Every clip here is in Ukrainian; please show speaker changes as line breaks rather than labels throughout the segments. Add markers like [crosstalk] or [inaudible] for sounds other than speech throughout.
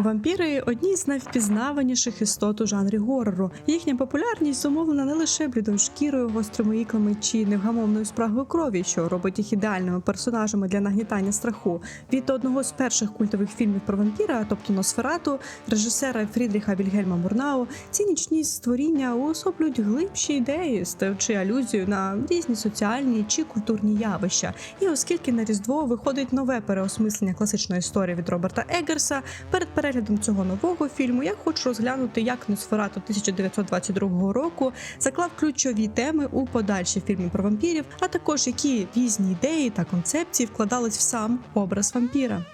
Вампіри одні з найвпізнаваніших істот у жанрі горору. Їхня популярність зумовлена не лише блідою шкірою, гострими іклами чи невгамовною спрагою крові, що робить їх ідеальними персонажами для нагнітання страху. Від одного з перших культових фільмів про вампіра, тобто Носферату, режисера Фрідріха Вільгельма Мурнау, ці нічні створіння уособлюють глибші ідеї, стаючи алюзію на різні соціальні чи культурні явища. І оскільки на різдво виходить нове переосмислення класичної історії від Роберта Еггерса, перед переглядом цього нового фільму я хочу розглянути, як Носферату 1922 року заклав ключові теми у подальші фільми про вампірів, а також які різні ідеї та концепції вкладались в сам образ вампіра.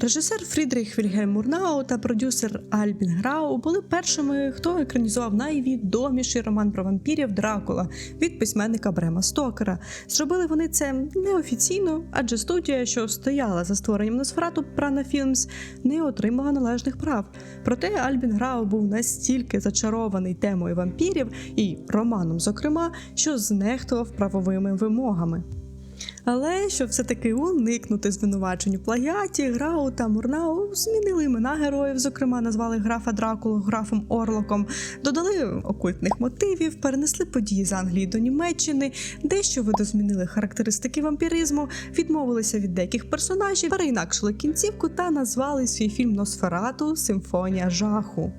Режисер Фрідріх Вільгельм Мурнау та продюсер Альбін Грау були першими, хто екранізував найвідоміший роман про вампірів Дракула від письменника Брема Стокера. Зробили вони це неофіційно, адже студія, що стояла за створенням Носферату Прана Філмс, не отримала належних прав. Проте Альбін Грау був настільки зачарований темою вампірів і романом, зокрема, що знехтував правовими вимогами. Але щоб все-таки уникнути звинувачень у плагіаті, Грау та Мурнау змінили імена героїв, зокрема назвали графа Дракулу графом Орлоком, додали окультних мотивів, перенесли події з Англії до Німеччини, дещо видозмінили характеристики вампіризму, відмовилися від деяких персонажів, переінакшили кінцівку та назвали свій фільм Носферату Симфонія жаху.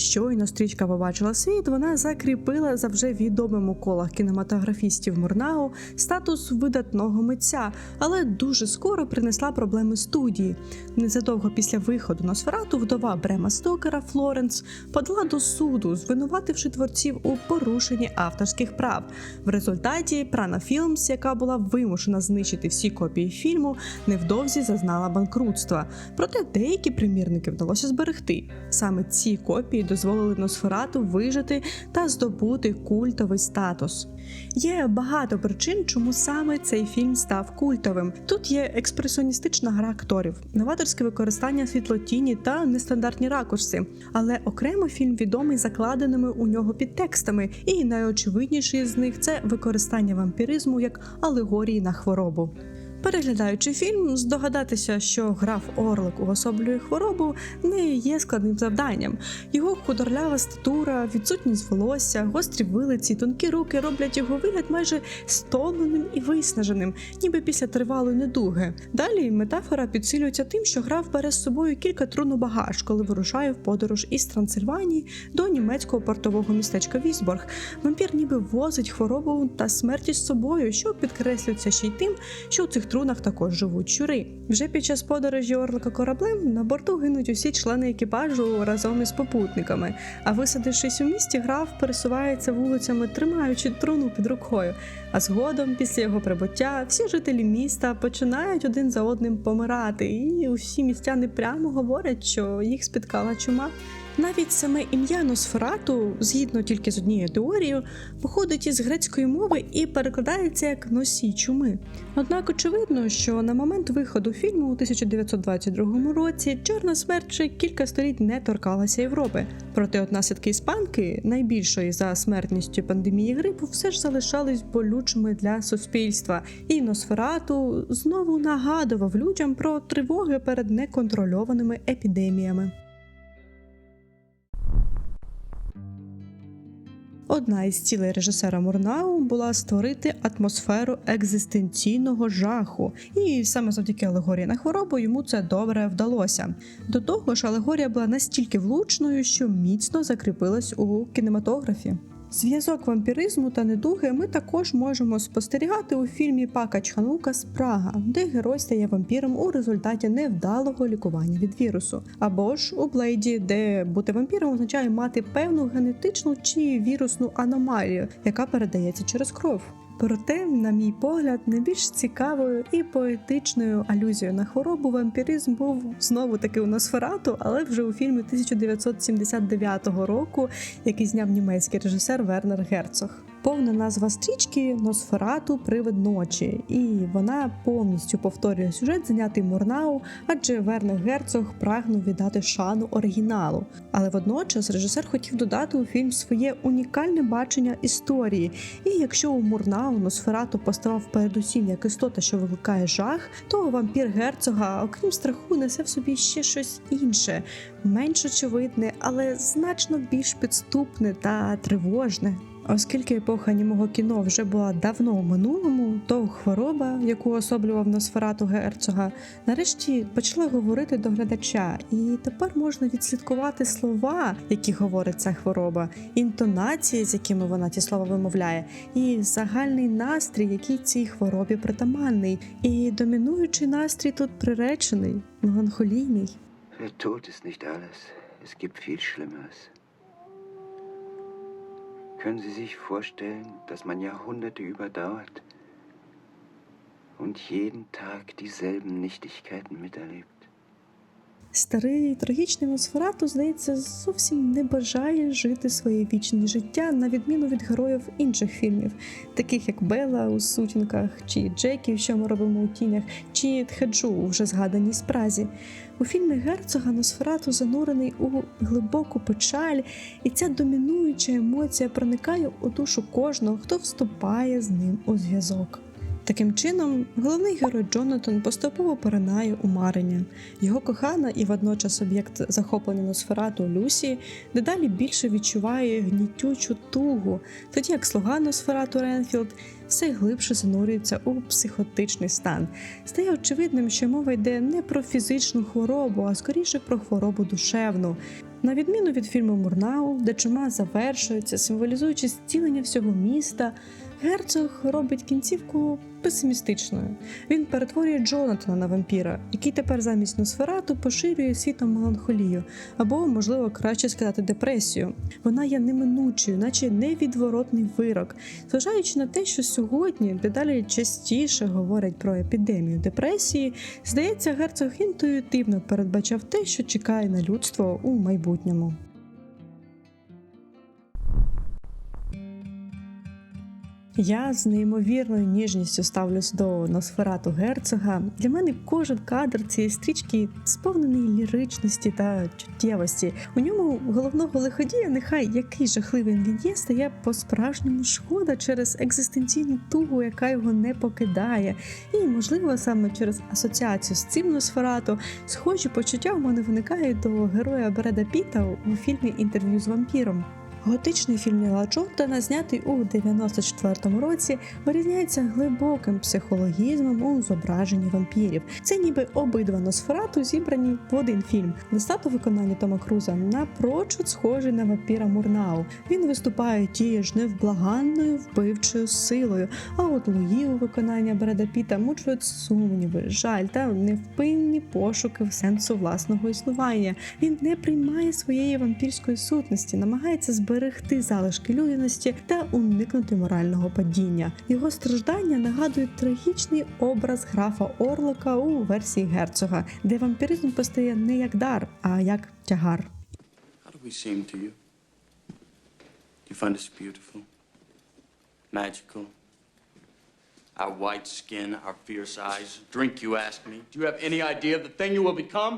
Щойно стрічка побачила світ, вона закріпила за вже відомим у колах кінематографістів Мурнау статус видатного митця, але дуже скоро принесла проблеми студії. Незадовго після виходу Носферату вдова Брема Стокера Флоренс подала до суду, звинувативши творців у порушенні авторських прав. В результаті Прана Філмс, яка була вимушена знищити всі копії фільму, невдовзі зазнала банкрутства. Проте деякі примірники вдалося зберегти. Саме ці копії дозволили Носферату вижити та здобути культовий статус. Є багато причин, чому саме цей фільм став культовим. Тут є експресіоністична гра акторів, новаторське використання світлотіні та нестандартні ракурси. Але окремо фільм відомий закладеними у нього підтекстами, і найочевидніший з них це використання вампіризму як алегорії на хворобу. Переглядаючи фільм, здогадатися, що граф Орлик уособлює хворобу, не є складним завданням. Його худорлява статура, відсутність волосся, гострі вилиці, тонкі руки роблять його вигляд майже стомленим і виснаженим, ніби після тривалої недуги. Далі метафора підсилюється тим, що граф бере з собою кілька трун у багаж, коли вирушає в подорож із Трансильванії до німецького портового містечка Вісборг. Вампір ніби возить хворобу та смерті з собою, що підкреслюється ще й тим, що у цих трунах також живуть щури. Вже під час подорожі орлика кораблем на борту гинуть усі члени екіпажу разом із попутниками. А висадившись у місті, граф пересувається вулицями, тримаючи труну під рукою. А згодом, після його прибуття, всі жителі міста починають один за одним помирати, і усі містяни прямо говорять, що їх спіткала чума. Навіть саме ім'я Носферату, згідно тільки з однією теорією, походить із грецької мови і перекладається як носій чуми. Однак очевидно, що на момент виходу фільму у 1922 році чорна смерть ще кілька століть не торкалася Європи. Проте от наслідки іспанки, найбільшої за смертністю пандемії грипу, все ж залишались болючими для суспільства. І Носферату знову нагадував людям про тривоги перед неконтрольованими епідеміями. Одна із цілей режисера Мурнау була створити атмосферу екзистенційного жаху, і саме завдяки алегорії на хворобу йому це добре вдалося. До того ж, алегорія була настільки влучною, що міцно закріпилась у кінематографі. Зв'язок вампіризму та недуги ми також можемо спостерігати у фільмі Пака Чханука Спрага, де герой стає вампіром у результаті невдалого лікування від вірусу, або ж у Блейді, де бути вампіром означає мати певну генетичну чи вірусну аномалію, яка передається через кров. Проте, на мій погляд, найбільш цікавою і поетичною алюзією на хворобу вампіризм був знову таки у Носферату, але вже у фільмі 1979 року, який зняв німецький режисер Вернер Герцог. Повна назва стрічки Носферату Привид ночі, і вона повністю повторює сюжет, знятий Мурнау, адже Вернер Герцог прагнув віддати шану оригіналу. Але водночас режисер хотів додати у фільм своє унікальне бачення історії. І якщо у Мурнау Носферату поставав передусім як істота, що викликає жах, то вампір герцога, окрім страху, несе в собі ще щось інше, менш очевидне, але значно більш підступне та тривожне. Оскільки епоха німого кіно вже була давно у минулому, то хвороба, яку особлював Носферату герцога, нарешті почала говорити до глядача, і тепер можна відслідкувати слова, які говорить ця хвороба, інтонації, з якими вона ті слова вимовляє, і загальний настрій, який цій хворобі притаманний. І домінуючий настрій тут приречений, меланхолійний.
Tod ist nicht. Es gibt viel Schlimmeres. Können Sie sich vorstellen, dass man Jahrhunderte überdauert und jeden Tag dieselben Nichtigkeiten miterlebt?
Старий трагічний Носферату, здається, зовсім не бажає жити своє вічне життя, на відміну від героїв інших фільмів, таких як Бела у сутінках, чи Джекі, що ми робимо у тінях, чи Тхеджу у вже згаданій спразі. У фільмі герцога Носферату занурений у глибоку печаль, і ця домінуюча емоція проникає у душу кожного, хто вступає з ним у зв'язок. Таким чином, головний герой Джонатан поступово поринає у марення. Його кохана і водночас об'єкт захоплення Носферату Люсі дедалі більше відчуває гнітючу тугу, тоді як слуга Носферату Ренфілд все глибше занурюється у психотичний стан. Стає очевидним, що мова йде не про фізичну хворобу, а скоріше про хворобу душевну. На відміну від фільму Мурнау, де чума завершується, символізуючи зцілення всього міста, герцог робить кінцівку песимістичною. Він перетворює Джонатана на вампіра, який тепер замість Носферату поширює світом меланхолію, або, можливо, краще сказати, депресію. Вона є неминучою, наче невідворотний вирок, зважаючи на те, що сьогодні дедалі частіше говорять про епідемію депресії, здається, герцог інтуїтивно передбачав те, що чекає на людство у майбутньому. Я з неймовірною ніжністю ставлюсь до Носферату герцога. Для мене кожен кадр цієї стрічки сповнений ліричності та чуттєвості. У ньому головного лиходія, нехай який жахливий він є, стає по-справжньому шкода через екзистенційну тугу, яка його не покидає. І, можливо, саме через асоціацію з цим Носферату схожі почуття в мене виникають до героя Бреда Піта у фільмі Інтерв'ю з вампіром. Готичний фільм Ніла Джордана, знятий у 94-му році, вирізняється глибоким психологізмом у зображенні вампірів. Це ніби обидва Носферату зібрані в один фільм. Листат у виконанні Тома Круза напрочуд схожий на вампіра Мурнау. Він виступає тією ж невблаганною вбивчою силою. А от Луї у виконанні Бреда Піта мучують сумніви, жаль та невпинні пошуки в сенсу власного існування. Він не приймає своєї вампірської сутності, намагається зберегти залишки людяності та уникнути морального падіння. Його страждання нагадують трагічний образ графа Орлока у версії герцога, де вампіризм постає не як дар, а як тягар.
You find us beautiful? Magical? Our white skin, our fierce eyes, drink, you ask me. Do you have any idea of the thing you will become?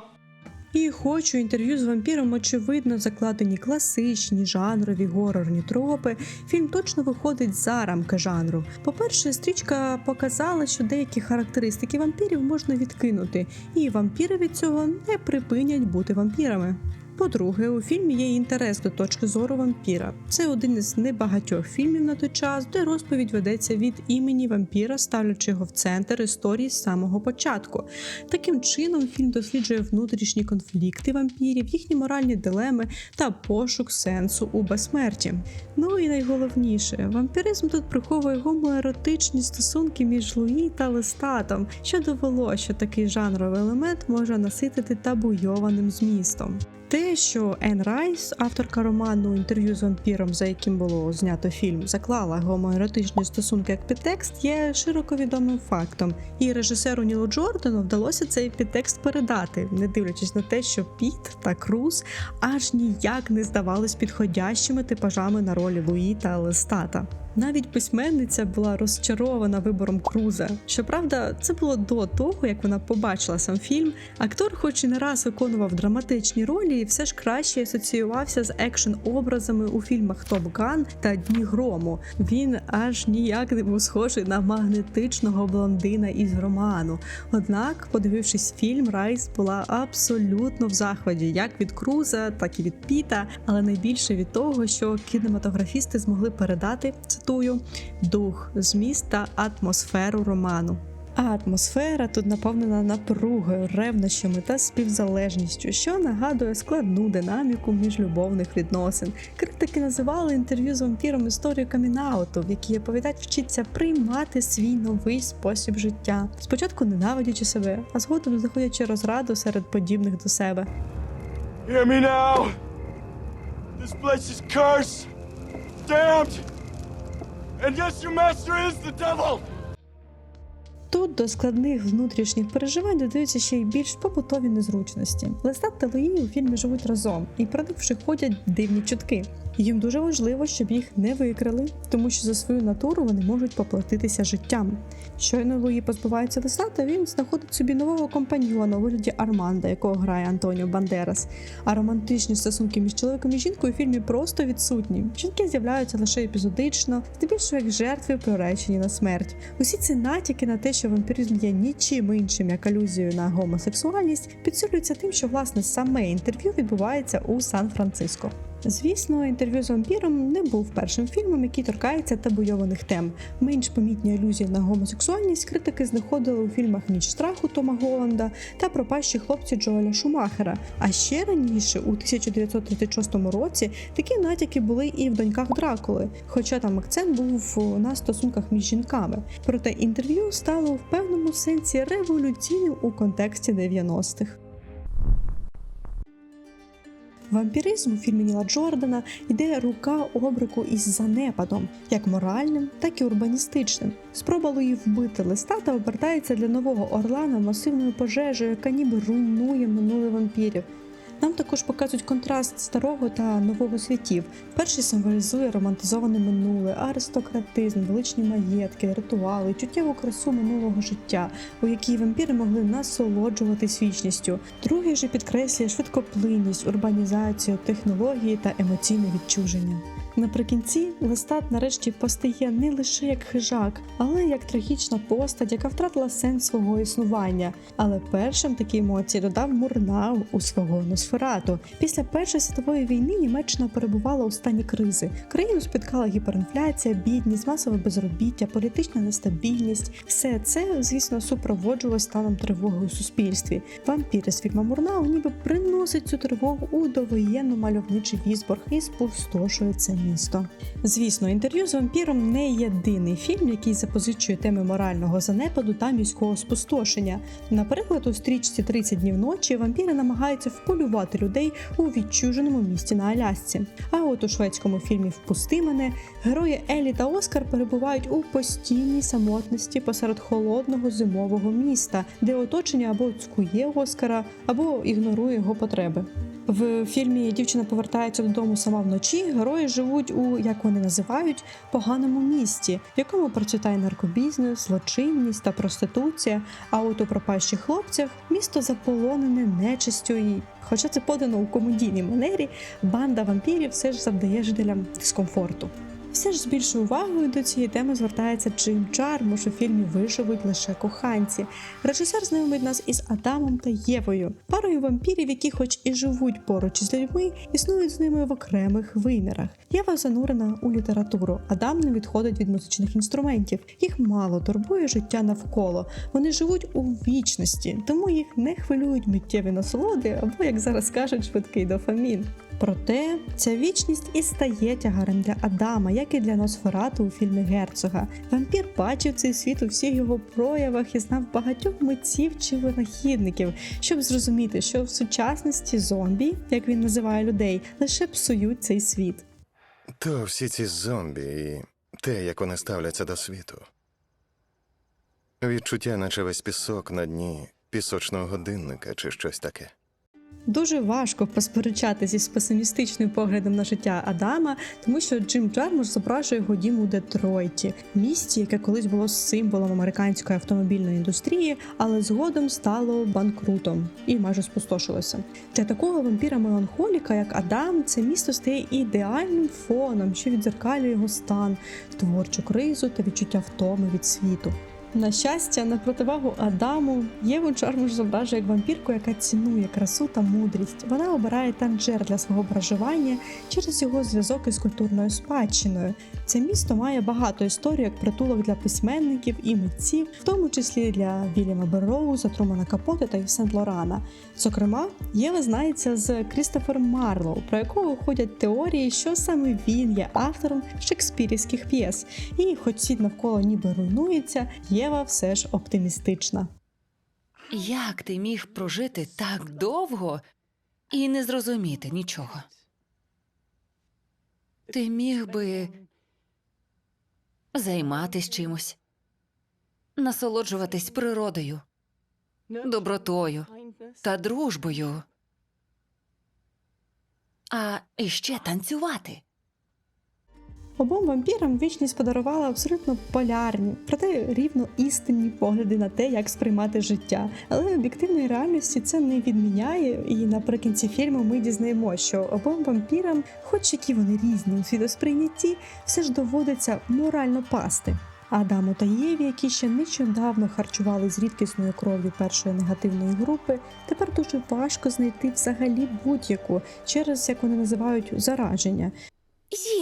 І хоч у інтерв'ю з вампіром очевидно закладені класичні жанрові горорні тропи, фільм точно виходить за рамки жанру. По-перше, стрічка показала, що деякі характеристики вампірів можна відкинути, і вампіри від цього не припинять бути вампірами. По-друге, у фільмі є інтерес до точки зору вампіра. Це один із небагатьох фільмів на той час, де розповідь ведеться від імені вампіра, ставлячи його в центр історії з самого початку. Таким чином, фільм досліджує внутрішні конфлікти вампірів, їхні моральні дилеми та пошук сенсу у безсмерті. Ну і найголовніше, вампіризм тут приховує гомоеротичні стосунки між Луї та Листатом, що довело, що такий жанровий елемент може наситити табуйованим змістом. Те, що Ен Райс, авторка роману інтерв'ю з вампіром, за яким було знято фільм, заклала гомоеротичні стосунки як підтекст, є широко відомим фактом. І режисеру Нілу Джордану вдалося цей підтекст передати, не дивлячись на те, що Піт та Круз аж ніяк не здавались підходящими типажами на ролі Луї та Лестата. Навіть письменниця була розчарована вибором Круза. Щоправда, це було до того, як вона побачила сам фільм. Актор, хоч і не раз виконував драматичні ролі, все ж краще асоціювався з екшн-образами у фільмах Топ Ган та Дні грому. Він аж ніяк не був схожий на магнетичного блондина із роману. Однак, подивившись фільм, Райс була абсолютно в захваті, як від Круза, так і від Піта, але найбільше від того, що кінематографісти змогли передати цитую дух, зміст та атмосферу роману. А атмосфера тут наповнена напругою, ревнощами та співзалежністю, що нагадує складну динаміку міжлюбовних відносин. Критики називали інтерв'ю з вампіром історію камінауту, в якій оповідач вчиться приймати свій новий спосіб життя, спочатку ненавидячи себе, а згодом знаходячи розраду серед подібних до себе.
Hear me now! This place is cursed, damned, and yes, your master is the devil!
Тут до складних внутрішніх переживань додаються ще й більш побутові незручності. Лестат та Луї у фільмі живуть разом, і про них ходять дивні чутки. Їм дуже важливо, щоб їх не викрали, тому що за свою натуру вони можуть поплатитися життям. Щойно Луї позбувається Лестата, він знаходить собі нового компаньйона у вигляді Арманда, якого грає Антоніо Бандерас. А романтичні стосунки між чоловіком і жінкою у фільмі просто відсутні. Жінки з'являються лише епізодично, здебільшого як жертви приречені на смерть. Усі ці натяки на те, що вампіризм є нічим іншим як алюзією на гомосексуальність, підсилюються тим, що власне саме інтерв'ю відбувається у Сан-Франциско. Звісно, інтерв'ю з вампіром не був першим фільмом, який торкається табуйованих тем. Менш помітні алюзії на гомосексуальність критики знаходили у фільмах Ніч страху Тома Голланда та пропащі хлопці Джоеля Шумахера. А ще раніше, у 1936 році, такі натяки були і в доньках Дракули, хоча там акцент був на стосунках між жінками. Проте інтерв'ю стало в певному сенсі революційним у контексті 90-х. Вампіризм у фільмі Ніла Джордана йде рука об руку із занепадом, як моральним, так і урбаністичним. Спроба Луї вбити листата обертається для нового Орлана масивною пожежею, яка ніби руйнує минуле вампірів. Нам також показують контраст старого та нового світів. Перший символізує романтизоване минуле, аристократизм, величні маєтки, ритуали, чуттєву красу минулого життя, у якій вампіри могли насолоджуватись вічністю. Другий же підкреслює швидкоплинність, урбанізацію, технології та емоційне відчуження. Наприкінці Листат нарешті постає не лише як хижак, але як трагічна постать, яка втратила сенс свого існування. Але першим такі емоції додав Мурнау у свого Носферату. Після Першої світової війни Німеччина перебувала у стані кризи. Країну спіткала гіперінфляція, бідність, масове безробіття, політична нестабільність. Все це, звісно, супроводжувалося станом тривоги у суспільстві. Вампіри з фільма Мурнау ніби приносить цю тривогу у довоєнно мальовничий Вісборг і спустошує це місто. Звісно, інтерв'ю з вампіром не єдиний фільм, який запозичує теми морального занепаду та міського спустошення. Наприклад, у стрічці «30 днів ночі вампіри намагаються вполювати людей у відчуженому місті на Алясці. А от у шведському фільмі Впусти мене герої Елі та Оскар перебувають у постійній самотності посеред холодного зимового міста, де оточення або цькує Оскара, або ігнорує його потреби. В фільмі дівчина повертається додому сама вночі. Герої живуть у, як вони називають, поганому місті, в якому процвітає наркобізнес, злочинність та проституція. А от у пропащих хлопцях місто заполонене нечистю і. Хоча це подано у комедійній манері, банда вампірів все ж завдає жителям дискомфорту. Все ж з більшою увагою до цієї теми звертається Джим Джармуш у фільмі Виживуть лише коханці. Режисер знайомить нас із Адамом та Євою, парою вампірів, які, хоч і живуть поруч із людьми, існують з ними в окремих вимірах. Єва занурена у літературу. Адам не відходить від музичних інструментів. Їх мало турбує життя навколо. Вони живуть у вічності, тому їх не хвилюють миттєві насолоди або, як зараз кажуть, швидкий дофамін. Проте ця вічність і стає тягарем для Адама, як і для Носферату у фільмі Герцога. Вампір бачив цей світ у всіх його проявах і знав багатьох митців чи винахідників, щоб зрозуміти, що в сучасності зомбі, як він називає людей, лише псують цей світ.
То всі ці зомбі і те, як вони ставляться до світу. Відчуття, наче весь пісок на дні пісочного годинника чи щось таке.
Дуже важко посперечатися з песимістичним поглядом на життя Адама, тому що Джим Джармуш зображує його дім у Детройті, місті, яке колись було символом американської автомобільної індустрії, але згодом стало банкрутом і майже спустошилося. Для такого вампіра-меланхоліка, як Адам, це місто стає ідеальним фоном, що відзеркалює його стан, творчу кризу та відчуття втоми від світу. На щастя, на противагу Адаму, Єву Чармуш зображує як вампірку, яка цінує красу та мудрість. Вона обирає Танджер для свого проживання через його зв'язок із культурною спадщиною. Це місто має багато історій як притулок для письменників і митців, в тому числі для Вільяма Берроуза, Трумана Капоте та Сент Лорана. Зокрема, Єва знається з Крістофером Марлоу, про якого ходять теорії, що саме він є автором шекспірівських п'єс. І, хоч світ навколо ніби руйнується, Єва все ж оптимістична.
Як ти міг прожити так довго і не зрозуміти нічого? Ти міг би займатись чимось, насолоджуватись природою, добротою та дружбою, а іще танцювати.
Обом вампірам вічність подарувала абсолютно полярні, проте рівно істинні погляди на те, як сприймати життя. Але об'єктивної реальності це не відміняє, і наприкінці фільму ми дізнаємося, що обом вампірам, хоч які вони різні у світосприйнятті, все ж доводиться морально пасти. Адаму та Єві, які ще нещодавно харчували з рідкісною кров'ю першої негативної групи, тепер дуже важко знайти взагалі будь-яку через як вони називають зараження.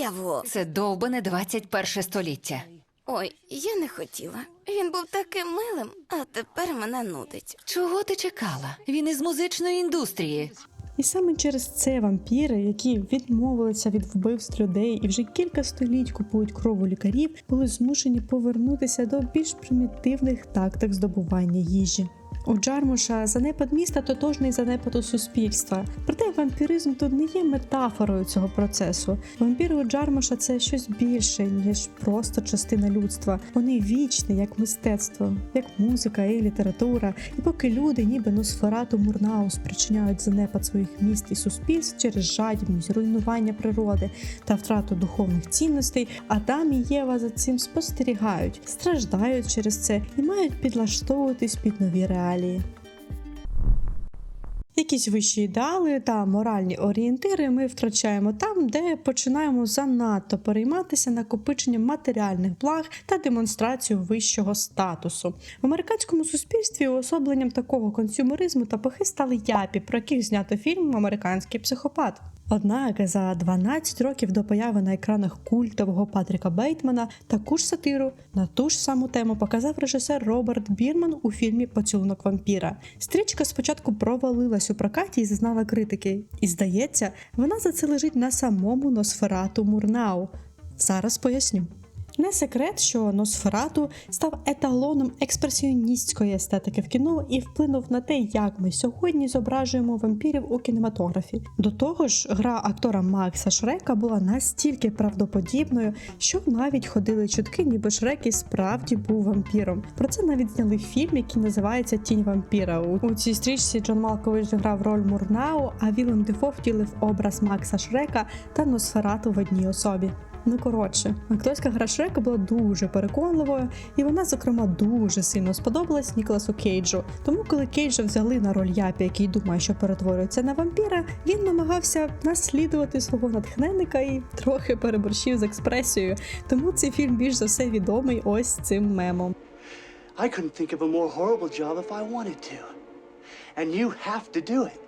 Єво.
Це довбане 21 століття.
Ой, я не хотіла. Він був таким милим, а тепер мене нудить.
Чого ти чекала? Він із музичної індустрії.
І саме через це вампіри, які відмовилися від вбивств людей і вже кілька століть купують кров у лікарів, були змушені повернутися до більш примітивних тактик здобування їжі. У Джармуша занепад міста тотожний занепаду суспільства. Проте вампіризм тут не є метафорою цього процесу. Вампіри у Джармуша це щось більше, ніж просто частина людства. Вони вічні, як мистецтво, як музика і література. І поки люди, ніби Носферату Мурнау, спричиняють занепад своїх міст і суспільств через жадібність, руйнування природи та втрату духовних цінностей, Адам і Єва за цим спостерігають, страждають через це і мають підлаштовуватись під нові реалії. allez. Якісь вищі ідеали та моральні орієнтири ми втрачаємо там, де починаємо занадто перейматися накопиченням матеріальних благ та демонстрацією вищого статусу. В американському суспільстві уособленням такого консюмеризму та пихи стали япі, про яких знято фільм Американський психопат. Однак за 12 років до появи на екранах культового Патріка Бейтмана таку ж сатиру на ту ж саму тему показав режисер Роберт Бірман у фільмі Поцілунок вампіра. Стрічка спочатку провалилась у прокаті і зазнала критики, і здається, вона за це лежить на самому Носферату Мурнау. Зараз поясню. Не секрет, що Носферату став еталоном експресіоністської естетики в кіно і вплинув на те, як ми сьогодні зображуємо вампірів у кінематографі. До того ж, гра актора Макса Шрека була настільки правдоподібною, що навіть ходили чутки, ніби Шрек і справді був вампіром. Про це навіть зняли фільм, який називається Тінь вампіра. У цій стрічці Джон Малкович грав роль Мурнау, а Вілем Дефо втілив образ Макса Шрека та Носферату в одній особі. Ну коротше, акторська гра Шрека була дуже переконливою, і вона, зокрема, дуже сильно сподобалась Ніколасу Кейджу. Тому, коли Кейджа взяли на роль Япі, який думає, що перетворюється на вампіра, він намагався наслідувати свого натхненника і трохи переборщив з експресією. Тому цей фільм більш за все відомий ось цим мемом.
I couldn't think of a more horrible job if I wanted to. And you have to do it.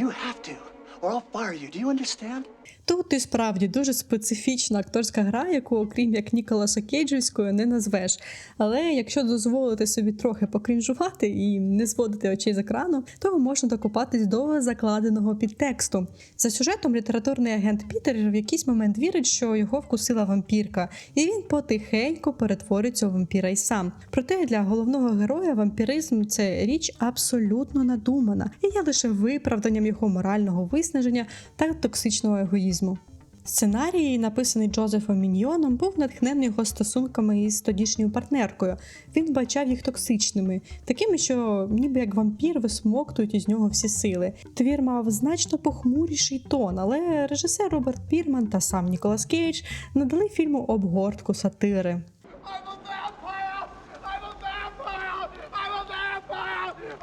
You have to, or I'll fire you. Do you understand?
Тут і справді дуже специфічна акторська гра, яку, окрім як Ніколаса Кейджівською, не назвеш. Але якщо дозволити собі трохи покрінжувати і не зводити очей з екрану, то можна докопатись до закладеного підтексту. За сюжетом літературний агент Пітер в якийсь момент вірить, що його вкусила вампірка, і він потихеньку перетвориться у вампіра й сам. Проте для головного героя вампіризм це річ абсолютно надумана і є лише виправданням його морального виснаження та токсичного егоїзму. Сценарій, написаний Джозефом Міньйоном, був натхнений його стосунками із тодішньою партнеркою. Він бачав їх токсичними, такими, що ніби як вампір висмоктують із нього всі сили. Твір мав значно похмуріший тон, але режисер Роберт Пірман та сам Ніколас Кейдж надали фільму обгортку сатири.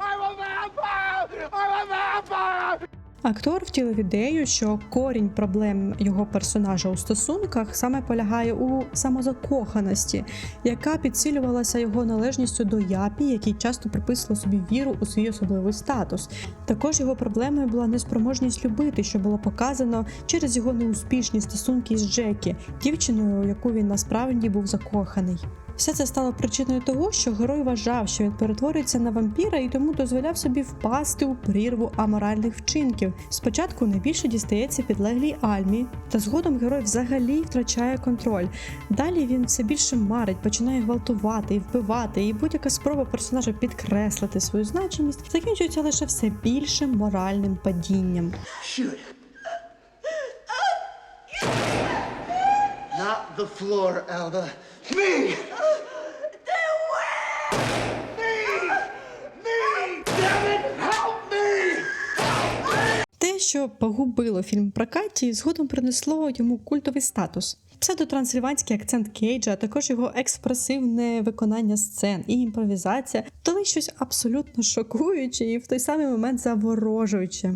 I'm a vampire! I'm a vampire!
Актор втілив ідею, що корінь проблем його персонажа у стосунках саме полягає у самозакоханості, яка підсилювалася його належністю до Япі, який часто приписував собі віру у свій особливий статус. Також його проблемою була неспроможність любити, що було показано через його неуспішні стосунки з Джекі, дівчиною, у яку він насправді був закоханий. Все це стало причиною того, що герой вважав, що він перетворюється на вампіра і тому дозволяв собі впасти у прірву аморальних вчинків. Спочатку найбільше дістається підлеглій Альмі, та згодом герой взагалі втрачає контроль. Далі він все більше марить, починає гвалтувати і вбивати, і будь-яка спроба персонажа підкреслити свою значимість закінчується лише все більшим моральним падінням.
Not the floor, Alba. Me!
Що погубило фільм в і згодом принесло йому культовий статус. Псевдотрансильванський акцент Кейджа, а також його експресивне виконання сцен і імпровізація дали щось абсолютно шокуюче і в той самий момент заворожуюче.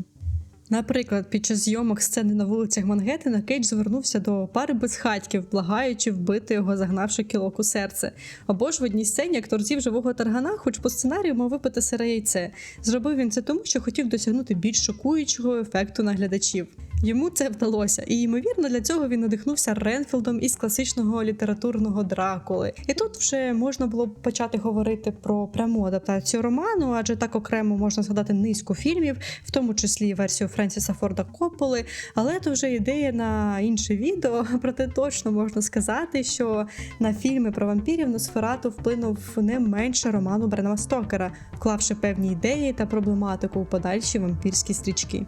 Наприклад, під час зйомок сцени на вулицях Мангеттена Кейдж звернувся до пари безхатьків, благаючи вбити його, загнавши кілок у серце. Або ж в одній сцені актор з'їв живого таргана, хоч по сценарію мав випити сире яйце. Зробив він це тому, що хотів досягнути більш шокуючого ефекту на глядачів. Йому це вдалося, і ймовірно для цього він надихнувся Ренфілдом із класичного літературного дракули. І тут вже можна було б почати говорити про пряму адаптацію роману, адже так окремо можна згадати низку фільмів, в тому числі версію Френсіса Форда Копполи. Але це вже ідея на інше відео. [laughs] Проте точно можна сказати, що на фільми про вампірів Носферату вплинув не менше роману Бренема Стокера, вклавши певні ідеї та проблематику у подальші вампірські стрічки.